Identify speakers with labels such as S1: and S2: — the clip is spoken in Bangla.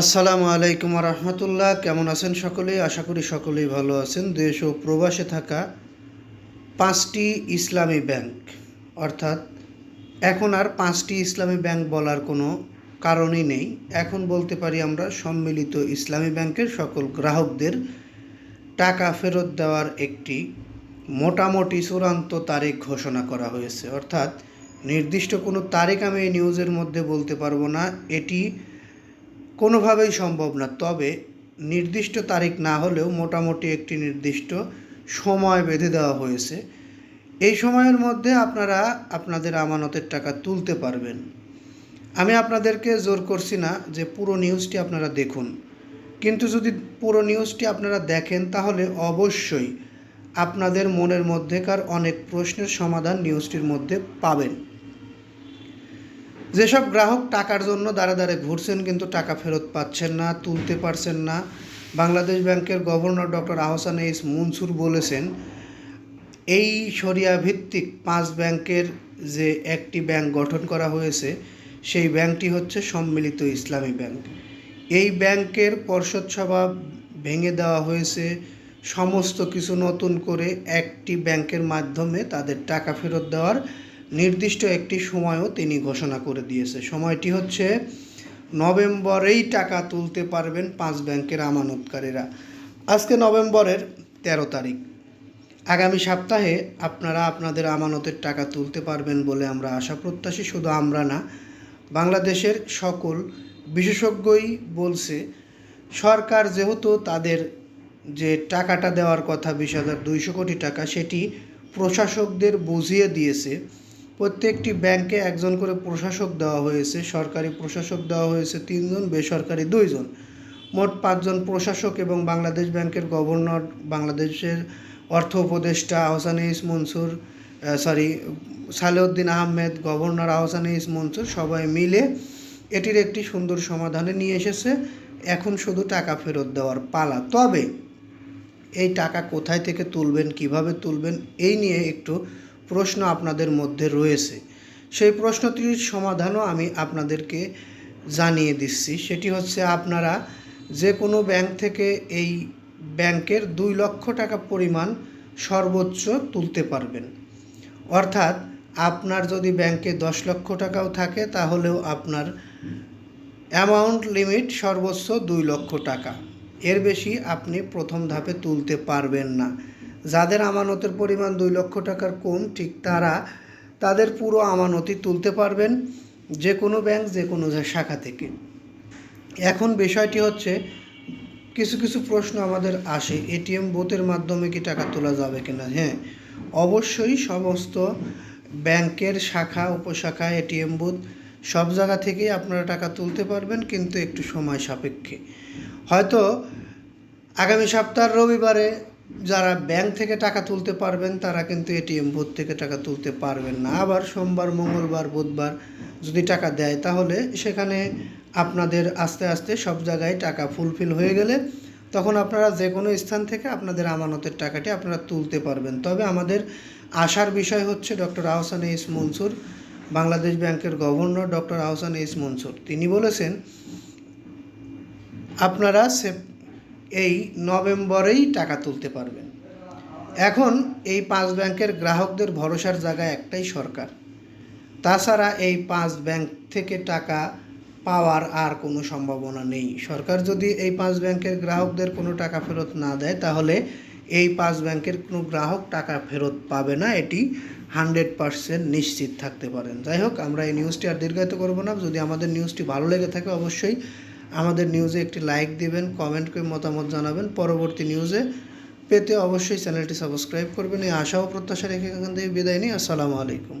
S1: আসসালামু আলাইকুম রহমতুল্লাহ কেমন আছেন সকলেই আশা করি সকলেই ভালো আছেন। দেশ ও প্রবাসে থাকা পাঁচটি ইসলামী ব্যাংক, অর্থাৎ এখন আর পাঁচটি ইসলামী ব্যাংক বলার কোনো কারণই নেই। এখন বলতে পারি আমরা সম্মিলিত ইসলামী ব্যাংকের সকল গ্রাহকদের টাকা ফেরত দেওয়ার একটি মোটামুটি চূড়ান্ত তারিখ ঘোষণা করা হয়েছে। অর্থাৎ নির্দিষ্ট কোনো তারিখ আমি এই নিউজের মধ্যে বলতে পারব না। এটি কোনোভাবেই সম্ভব না, তবে নির্দিষ্ট তারিখ না হলেও মোটামুটি একটি নির্দিষ্ট সময় বেঁধে দেওয়া হয়েছে। এই সময়ের মধ্যে আপনারা আপনাদের আমানতের টাকা তুলতে পারবেন। আমি আপনাদেরকে জোর করছি না যে পুরো নিউজটি আপনারা দেখুন। কিন্তু যদি পুরো নিউজটি আপনারা দেখেন, তাহলে অবশ্যই আপনাদের মনের মধ্যেকার অনেক প্রশ্নের সমাধান নিউজটির মধ্যে পাবেন। যেসব গ্রাহক টাকার জন্য দাঁড়ে দাঁড়ে ঘুরছেন কিন্তু টাকা ফেরত পাচ্ছেন না, তুলতে পারছেন না, বাংলাদেশ ব্যাংকের governor doctor Ahsan H Mansur বলেছেন, এই সরিয়া ভিত্তিক পাঁচ ব্যাংকের যে একটি ব্যাংক গঠন করা হয়েছে, সেই ব্যাংকটি হচ্ছে সম্মিলিত ইসলামী ব্যাংক। এই ব্যাংকের পর্ষদ সভা ভেঙে দেওয়া হয়েছে, সমস্ত কিছু নতুন করে একটি ব্যাংকের মাধ্যমে তাদের টাকা ফেরত দেওয়ার নির্দিষ্ট একটি সময়ও তিনি ঘোষণা করে দিয়েছে। সময়টি হচ্ছে নভেম্বরেই টাকা তুলতে পারবেন পাঁচ ব্যাংকের আমানতকারীরা। আজকে নভেম্বরের তেরো তারিখ। আগামী সপ্তাহে আপনারা আপনাদের আমানতের টাকা তুলতে পারবেন বলে আমরা আশা প্রত্যাশী, শুধু আমরা না, বাংলাদেশের সকল বিশেষজ্ঞই বলছে, সরকার যেহেতু তাদের যে টাকাটা দেওয়ার কথা, বিশ হাজার দুইশো কোটি টাকা, সেটি প্রশাসকদের বুঝিয়ে দিয়েছে। প্রত্যেকটি ব্যাংকে একজন করে প্রশাসক দেওয়া হয়েছে, সরকারি প্রশাসক দেওয়া হয়েছে তিনজন, বেসরকারি দুইজন। মোট পাঁচজন প্রশাসক এবং বাংলাদেশ ব্যাংকের গভর্নর, বাংলাদেশের অর্থ উপদেষ্টা Ahsan H Mansur sorry Salehuddin Ahmed, governor Ahsan H Mansur, সবাই মিলে এটির একটি সুন্দর সমাধানে নিয়ে এসেছে। এখন শুধু টাকা ফেরত দেওয়ার পালা। তবে এই টাকা কোথায় থেকে তুলবেন, কীভাবে তুলবেন, এই নিয়ে একটু প্রশ্ন আপনাদের মধ্যে রয়েছে। সেই প্রশ্নটির সমাধানও আমি আপনাদেরকে জানিয়ে দিচ্ছি। সেটি হচ্ছে আপনারা যে কোনো ব্যাংক থেকে এই ব্যাংকের দুই লক্ষ টাকা পরিমাণ সর্বোচ্চ তুলতে পারবেন। অর্থাৎ আপনার যদি ব্যাংকে দশ লক্ষ টাকাও থাকে, তাহলেও আপনার অ্যামাউন্ট লিমিট সর্বোচ্চ দুই লক্ষ টাকা। এর বেশি আপনি প্রথম ধাপে তুলতে পারবেন না। যাদের আমানতের পরিমাণ দুই লক্ষ টাকার কম, ঠিক তারা তাদের পুরো আমানতই তুলতে পারবেন যে কোনো ব্যাংক যে কোনো শাখা থেকে। এখন বিষয়টি হচ্ছে, কিছু কিছু প্রশ্ন আমাদের আসে এটিএম বুথের মাধ্যমে কি টাকা তোলা যাবে কিনা? হ্যাঁ অবশ্যই সমস্ত ব্যাংকের শাখা, উপশাখা এটিএম বুথ, সব জায়গা থেকেই আপনারা টাকা তুলতে পারবেন, কিন্তু একটু সময় সাপেক্ষে। হয়তো আগামী সপ্তাহের রবিবারে যারা ব্যাংক থেকে টাকা তুলতে পারবেন, তারা কিন্তু এটিএম বুথ থেকে টাকা তুলতে পারবেন না। আবার সোমবার, মঙ্গলবার, বুধবার যদি টাকা দেয়, তাহলে সেখানে আপনাদের আস্তে আস্তে সব জায়গায় টাকা ফুলফিল হয়ে গেলে তখন আপনারা যে কোনো স্থান থেকে আপনাদের আমানতের টাকাটি আপনারা তুলতে পারবেন। তবে আমাদের আশার বিষয় হচ্ছে ডক্টর আহসান ইস মনসুর, বাংলাদেশ ব্যাংকের governor doctor Ahsan H Mansur. তিনি বলেছেন, আপনারা সেপ এই নভেম্বরেই টাকা তুলতে পারবেন। এখন এই পাঁচ ব্যাংকের গ্রাহকদের ভরসার জায়গায় একটাই সরকার। তাছাড়া এই পাঁচ ব্যাংক থেকে টাকা পাওয়ার আর কোনো সম্ভাবনা নেই। সরকার যদি এই পাঁচ ব্যাংকের গ্রাহকদের কোনো টাকা ফেরত না দেয়, তাহলে এই পাঁচ ব্যাংকের কোনো গ্রাহক টাকা ফেরত পাবে না। এটি হান্ড্রেড পারসেন্ট নিশ্চিত থাকতে পারেন। যাই হোক, আমরা এই নিউজটি আর দীর্ঘায়িত করব না। যদি আমাদের নিউজটি ভালো লেগে থাকে, অবশ্যই আমাদের নিউজে একটি লাইক দিবেন কমেন্ট করে মতামত জানাবেন। পরবর্তী নিউজে পেতে অবশ্যই চ্যানেলটি সাবস্ক্রাইব করবেন। এই আশা ও প্রত্যাশা রেখে এখান থেকে বিদায় নিই। আসসালামু আলাইকুম।